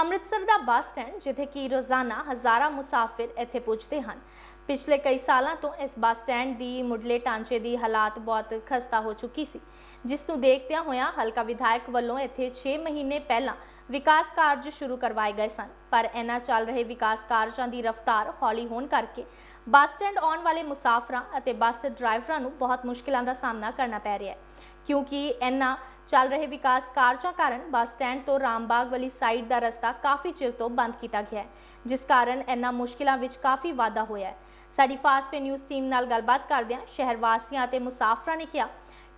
ਅੰਮ੍ਰਿਤਸਰ ਦਾ bus stand, ਜਿੱਥੇ ਕਿ ਰੋਜ਼ਾਨਾ ਹਜ਼ਾਰਾਂ ਮੁਸਾਫਿਰ ਇੱਥੇ ਪੁੱਜਦੇ ਹਨ। ਪਿਛਲੇ ਕਈ ਸਾਲਾਂ ਤੋਂ ਇਸ ਬੱਸ ਸਟੈਂਡ ਦੀ ਮੁੱਢਲੇ ਢਾਂਚੇ ਦੀ ਹਾਲਾਤ ਬਹੁਤ ਖਸਤਾ ਹੋ ਚੁੱਕੀ ਸੀ। ਜਿਸ ਨੂੰ ਦੇਖਦਿਆਂ ਹੋਇਆਂ ਹਲਕਾ ਵਿਧਾਇਕ ਵੱਲੋਂ ਇੱਥੇ 6 ਮਹੀਨੇ ਪਹਿਲਾਂ ਵਿਕਾਸ ਕਾਰਜ ਸ਼ੁਰੂ ਕਰਵਾਏ ਗਏ ਸਨ, ਪਰ ਇਹਨਾਂ ਚੱਲ ਰਹੇ ਵਿਕਾਸ ਕਾਰਜਾਂ ਦੀ ਰਫ਼ਤਾਰ ਹੌਲੀ ਹੋਣ ਕਰਕੇ ਬੱਸ ਸਟੈਂਡ ਆਉਣ ਵਾਲੇ ਮੁਸਾਫਰਾਂ ਅਤੇ ਬੱਸ ਡਰਾਈਵਰਾਂ ਨੂੰ ਬਹੁਤ ਮੁਸ਼ਕਲਾਂ ਦਾ ਸਾਹਮਣਾ ਕਰਨਾ ਪੈ ਰਿਹਾ ਹੈ, ਕਿਉਂਕਿ ਇਹਨਾਂ ਚੱਲ ਰਹੇ ਵਿਕਾਸ ਕਾਰਜਾਂ ਕਾਰਨ ਬੱਸ ਸਟੈਂਡ ਤੋਂ ਰਾਮਬਾਗ ਵਾਲੀ ਸਾਈਡ ਦਾ ਰਸਤਾ ਕਾਫੀ ਚਿਰ ਤੋਂ ਬੰਦ ਕੀਤਾ ਗਿਆ ਹੈ, ਜਿਸ ਕਾਰਨ ਇਹਨਾਂ ਮੁਸ਼ਕਲਾਂ ਵਿੱਚ ਕਾਫੀ ਵਾਧਾ ਹੋਇਆ ਹੈ। ਸਾਡੀ ਫਾਸਟ ਵੇ ਨਿਊਜ਼ ਟੀਮ ਨਾਲ ਗੱਲਬਾਤ ਕਰਦਿਆਂ ਸ਼ਹਿਰ ਵਾਸੀਆਂ ਅਤੇ ਮੁਸਾਫਰਾਂ ਨੇ ਕਿਹਾ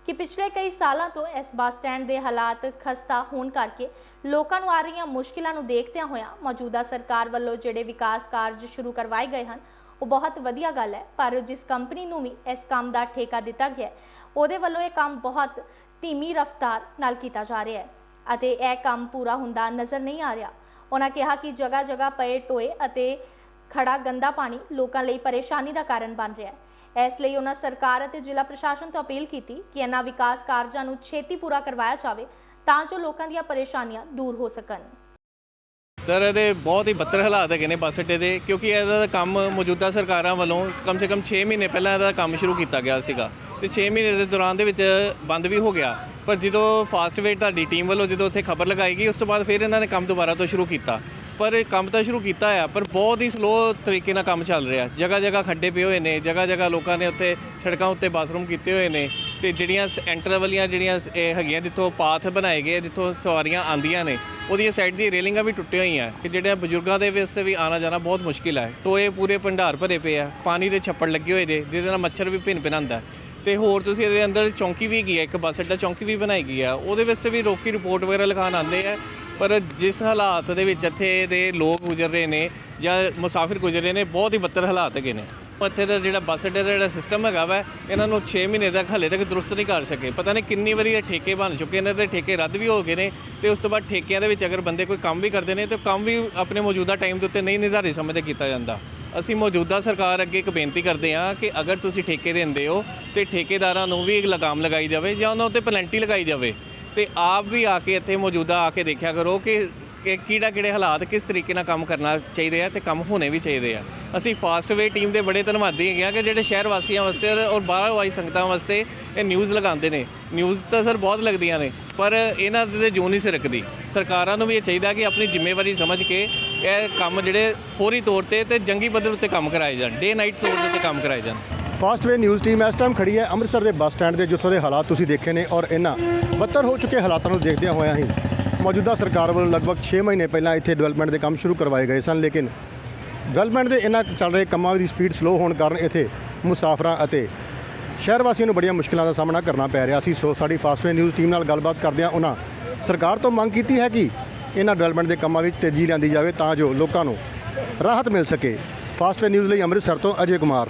ਕਿ ਪਿਛਲੇ ਕਈ ਸਾਲਾਂ ਤੋਂ ਇਸ ਬੱਸ ਸਟੈਂਡ ਦੇ ਹਾਲਾਤ ਖਸਤਾ ਹੋਣ ਕਰਕੇ ਲੋਕਾਂ ਨੂੰ ਆ ਰਹੀਆਂ ਮੁਸ਼ਕਿਲਾਂ ਨੂੰ ਦੇਖਦਿਆਂ ਹੋਇਆਂ ਮੌਜੂਦਾ ਸਰਕਾਰ ਵੱਲੋਂ ਜਿਹੜੇ ਵਿਕਾਸ ਕਾਰਜ ਸ਼ੁਰੂ ਕਰਵਾਏ ਗਏ ਹਨ, ਉਹ ਬਹੁਤ ਵਧੀਆ ਗੱਲ ਹੈ, ਪਰ ਜਿਸ ਕੰਪਨੀ ਨੂੰ ਵੀ ਇਸ ਕੰਮ ਦਾ ਠੇਕਾ ਦਿੱਤਾ ਗਿਆ ਉਹਦੇ ਵੱਲੋਂ ਇਹ ਕੰਮ ਬਹੁਤ ਧੀਮੀ ਰਫ਼ਤਾਰ ਨਾਲ ਕੀਤਾ ਜਾ ਰਿਹਾ ਹੈ ਅਤੇ ਇਹ ਕੰਮ ਪੂਰਾ ਹੁੰਦਾ ਨਜ਼ਰ ਨਹੀਂ ਆ ਰਿਹਾ। ਉਹਨਾਂ ਕਿਹਾ ਕਿ ਜਗ੍ਹਾ ਜਗ੍ਹਾ ਪਏ ਟੋਏ ਅਤੇ ਖੜਾ ਗੰਦਾ ਪਾਣੀ ਲੋਕਾਂ ਲਈ ਪਰੇਸ਼ਾਨੀ ਦਾ ਕਾਰਨ ਬਣ ਰਿਹਾ ਹੈ। ਇਸ ਲਈ ਉਹਨਾਂ ਸਰਕਾਰ ਅਤੇ ਜ਼ਿਲ੍ਹਾ ਪ੍ਰਸ਼ਾਸਨ ਤੋਂ ਅਪੀਲ ਕੀਤੀ ਕਿ ਇਹਨਾਂ ਵਿਕਾਸ ਕਾਰਜਾਂ ਨੂੰ ਛੇਤੀ ਪੂਰਾ ਕਰਵਾਇਆ ਜਾਵੇ ਤਾਂ ਜੋ ਲੋਕਾਂ ਦੀਆਂ ਪਰੇਸ਼ਾਨੀਆਂ ਦੂਰ ਹੋ ਸਕਣ। ਸਰ, ਇਹਦੇ ਬਹੁਤ ਹੀ ਬੱਤਰ ਹਾਲਾਤ ਹੈਗੇ ਨੇ ਬੱਸ ਅੱਡੇ ਦੇ, ਕਿਉਂਕਿ ਇਹਦਾ ਕੰਮ ਮੌਜੂਦਾ ਸਰਕਾਰਾਂ ਵੱਲੋਂ ਕਮ ਸੇ ਕਮ 6 ਮਹੀਨੇ ਪਹਿਲਾਂ ਇਹਦਾ ਕੰਮ ਸ਼ੁਰੂ ਕੀਤਾ ਗਿਆ ਸੀਗਾ ਤੇ 6 ਮਹੀਨੇ ਦੇ ਦੌਰਾਨ ਦੇ ਵਿੱਚ ਬੰਦ ਵੀ ਹੋ ਗਿਆ। ਪਰ ਜਦੋਂ ਫਾਸਟ ਵੇਟ ਤੁਹਾਡੀ ਟੀਮ ਵੱਲੋਂ ਜਦੋਂ ਉੱਥੇ ਖਬਰ ਲਗਾਈ ਗਈ, ਉਸ ਤੋਂ ਬਾਅਦ ਫਿਰ ਇਹਨਾਂ ਨੇ ਕੰਮ ਦੁਬਾਰਾ ਤੋਂ ਸ਼ੁਰੂ ਕੀਤਾ। ਪਰ ਇਹ ਕੰਮ ਤਾਂ ਸ਼ੁਰੂ ਕੀਤਾ ਆ, ਪਰ ਬਹੁਤ ਹੀ ਸਲੋ ਤਰੀਕੇ ਨਾਲ ਕੰਮ ਚੱਲ ਰਿਹਾ। ਜਗ੍ਹਾ ਜਗ੍ਹਾ ਖੱਡੇ ਪਏ ਹੋਏ ਨੇ, ਜਗ੍ਹਾ ਜਗ੍ਹਾ ਲੋਕਾਂ ਨੇ ਉੱਥੇ ਸੜਕਾਂ ਉੱਤੇ ਬਾਥਰੂਮ ਕੀਤੇ ਹੋਏ ਨੇ ਤੇ ਜਿਹੜੀਆਂ ਐਂਟਰ ਵਾਲੀਆਂ ਜਿਹੜੀਆਂ ਇਹ ਹੈਗੀਆਂ, ਜਿੱਥੋਂ ਪਾਥ ਬਣਾਏ ਗਏ ਜਿੱਥੋਂ ਸਵਾਰੀਆਂ ਆਂਦੀਆਂ ਨੇ, ਉਹਦੀਆਂ ਸਾਈਡ ਦੀ ਰੇਲਿੰਗਾਂ ਵੀ ਟੁੱਟੀਆਂ ਹੋਈਆਂ ਕਿ ਜਿਹੜੇ ਬਜ਼ੁਰਗਾਂ ਦੇ ਵਾਸਤੇ ਵੀ ਆਣਾ ਜਾਣਾ ਬਹੁਤ ਮੁਸ਼ਕਿਲ ਹੈ ਟੋਏ ਪੂਰੇ ਭੰਡਾਰ ਭਰੇ ਪਏ ਆ, ਪਾਣੀ ਦੇ ਛੱਪੜ ਲੱਗੇ ਹੋਏ ਦੇ ਜਿਹਦੇ ਨਾਲ ਮੱਛਰ ਵੀ ਭਿੰਨ ਭਿਨਾਉਂਦਾ ਤੇ ਹੋਰ ਤੁਸੀਂ ਇਹਦੇ ਅੰਦਰ ਚੌਂਕੀ ਵੀ ਗਈ ਹੈ ਇੱਕ ਬੱਸ ਅੱਡਾ ਚੌਂਕੀ ਵੀ ਬਣਾਈ ਗਈ ਆ, ਉਹਦੇ ਵਾਸਤੇ ਵੀ ਰੋਕੀ ਰਿਪੋਰਟ ਵਗੈਰਾ ਲਿਖਾਉਣ ਆਉਂਦੇ ਆ ਪਰ ਜਿਸ ਹਾਲਾਤ ਦੇ ਵਿੱਚ ਇੱਥੇ ਦੇ ਲੋਕ ਗੁਜ਼ਰ ਰਹੇ ਨੇ ਜਾਂ ਮੁਸਾਫਿਰ ਗੁਜ਼ਰ ਰਹੇ ਨੇ, ਬਹੁਤ ਹੀ ਬੱਤਰ ਹਾਲਾਤ ਹੈਗੇ ਨੇ। ਇੱਥੇ ਦਾ ਜਿਹੜਾ ਬੱਸ ਅੱਡੇ ਦਾ ਜਿਹੜਾ ਸਿਸਟਮ ਹੈਗਾ ਵਾ, ਇਹਨਾਂ ਨੂੰ 6 ਮਹੀਨੇ ਤੱਕ ਹਲੇ ਤੱਕ ਦਰੁਸਤ ਨਹੀਂ ਕਰ ਸਕੇ। ਪਤਾ ਨਹੀਂ ਕਿੰਨੀ ਵਾਰੀ ਇਹ ਠੇਕੇ ਬਣ ਚੁੱਕੇ ਨੇ ਤੇ ਠੇਕੇ ਰੱਦ ਵੀ ਹੋ ਗਏ ਨੇ ਤੇ ਉਸ ਤੋਂ ਬਾਅਦ ਠੇਕਿਆਂ ਦੇ ਵਿੱਚ ਅਗਰ ਬੰਦੇ ਕੋਈ ਕੰਮ ਵੀ ਕਰਦੇ ਨੇ ਤੇ ਕੰਮ ਵੀ ਆਪਣੇ ਮੌਜੂਦਾ ਟਾਈਮ ਦੇ ਉੱਤੇ ਨਹੀਂ ਨਿਰਧਾਰਿਤ ਸਮੇਂ ਤੇ ਕੀਤਾ ਜਾਂਦਾ। ਅਸੀਂ ਮੌਜੂਦਾ ਸਰਕਾਰ ਅੱਗੇ ਇੱਕ ਬੇਨਤੀ ਕਰਦੇ ਹਾਂ ਕਿ ਅਗਰ ਤੁਸੀਂ ਠੇਕੇ ਦਿੰਦੇ ਹੋ ਤੇ ਠੇਕੇਦਾਰਾਂ ਨੂੰ ਵੀ ਇੱਕ ਲਗਾਮ ਲਗਾਈ ਜਾਵੇ ਜਾਂ ਉਹਨਾਂ ਉੱਤੇ ਪੈਨਲਟੀ ਲਗਾਈ ਜਾਵੇ ਤੇ ਆਪ ਵੀ ਆ ਕੇ ਇੱਥੇ ਮੌਜੂਦਾ ਆ ਕੇ ਦੇਖਿਆ ਕਰੋ ਕਿ ਕਿ ਕਿਹੜਾ ਕਿਹੜੇ ਹਾਲਾਤ ਕਿਸ ਤਰੀਕੇ ਨਾਲ ਕੰਮ ਕਰਨਾ ਚਾਹੀਦੇ ਆ ਤੇ ਕੰਮ ਹੋਣੇ ਵੀ ਚਾਹੀਦੇ ਆ। ਅਸੀਂ ਫਾਸਟ ਵੇ ਟੀਮ ਦੇ ਬੜੇ ਧੰਨਵਾਦੀ ਹੈਗੇ ਆ ਕਿ ਜਿਹੜੇ ਸ਼ਹਿਰ ਵਾਸੀਆਂ ਵਾਸਤੇ ਔਰ ਬਾਹਰੋਂ ਆਈ ਸੰਗਤਾਂ ਵਾਸਤੇ ਇਹ ਨਿਊਜ਼ ਲਗਾਉਂਦੇ ਨੇ। ਨਿਊਜ਼ ਤਾਂ ਸਰ ਬਹੁਤ ਲੱਗਦੀਆਂ ਨੇ, ਪਰ ਇਹਨਾਂ ਦੇ ਜੂਨ ਨਹੀਂ ਸਿਰਕਦੀ ਸਰਕਾਰਾਂ ਨੂੰ ਵੀ ਇਹ ਚਾਹੀਦਾ ਕਿ ਆਪਣੀ ਜ਼ਿੰਮੇਵਾਰੀ ਸਮਝ ਕੇ ਇਹ ਕੰਮ ਜਿਹੜੇ ਫੌਰੀ ਤੌਰ ਤੇ ਤੇ ਜੰਗੀ ਪੱਧਰ ਉੱਤੇ ਕੰਮ ਕਰਾਏ ਜਾਣ ਡੇ ਨਾਈਟ ਤੌਰ ਤੇ ਕੰਮ ਕਰਾਏ ਜਾਣ। ਫਾਸਟਵੇ ਨਿਊਜ਼ ਟੀਮ ਇਸ ਟਾਈਮ ਖੜੀ ਹੈ ਅੰਮ੍ਰਿਤਸਰ ਦੇ ਬੱਸ ਸਟੈਂਡ ਦੇ, ਜਿੱਥੋਂ ਦੇ ਹਾਲਾਤ ਤੁਸੀਂ ਦੇਖੇ ਨੇ ਔਰ ਇਹਨਾਂ ਬੱਤਰ ਹੋ ਚੁੱਕੇ ਹਾਲਾਤਾਂ ਨੂੰ ਦੇਖਦਿਆਂ ਹੋਇਆਂ ਹੀ ਮੌਜੂਦਾ ਸਰਕਾਰ ਵੱਲੋਂ ਲਗਭਗ 6 ਮਹੀਨੇ ਪਹਿਲਾਂ ਇੱਥੇ ਡਿਵੈਲਪਮੈਂਟ ਦੇ ਕੰਮ ਸ਼ੁਰੂ ਕਰਵਾਏ ਗਏ ਸਨ, ਲੇਕਿਨ ਡਿਵੈਲਪਮੈਂਟ ਦੇ ਇਹਨਾਂ ਚੱਲ ਰਹੇ ਕੰਮਾਂ ਦੀ ਸਪੀਡ ਸਲੋ ਹੋਣ ਕਾਰਨ ਇੱਥੇ ਮੁਸਾਫਰਾਂ ਅਤੇ ਸ਼ਹਿਰ ਵਾਸੀਆਂ ਨੂੰ ਬੜੀਆਂ ਮੁਸ਼ਕਲਾਂ ਦਾ ਸਾਹਮਣਾ ਕਰਨਾ ਪੈ ਰਿਹਾ ਸੀ। ਸੋ ਸਾਡੀ ਫਾਸਟਵੇ ਨਿਊਜ਼ ਟੀਮ ਨਾਲ ਗੱਲਬਾਤ ਕਰਦਿਆਂ ਉਹਨਾਂ ਸਰਕਾਰ ਤੋਂ ਮੰਗ ਕੀਤੀ ਹੈ ਕਿ ਇਹਨਾਂ ਡਿਵੈਲਪਮੈਂਟ ਦੇ ਕੰਮਾਂ ਵਿੱਚ ਤੇਜ਼ੀ ਲਿਆਂਦੀ ਜਾਵੇ ਤਾਂ ਜੋ ਲੋਕਾਂ ਨੂੰ ਰਾਹਤ ਮਿਲ ਸਕੇ। ਫਾਸਟਵੇ ਨਿਊਜ਼ ਲਈ ਅੰਮ੍ਰਿਤਸਰ ਤੋਂ ਅਜੇ ਕੁਮਾਰ।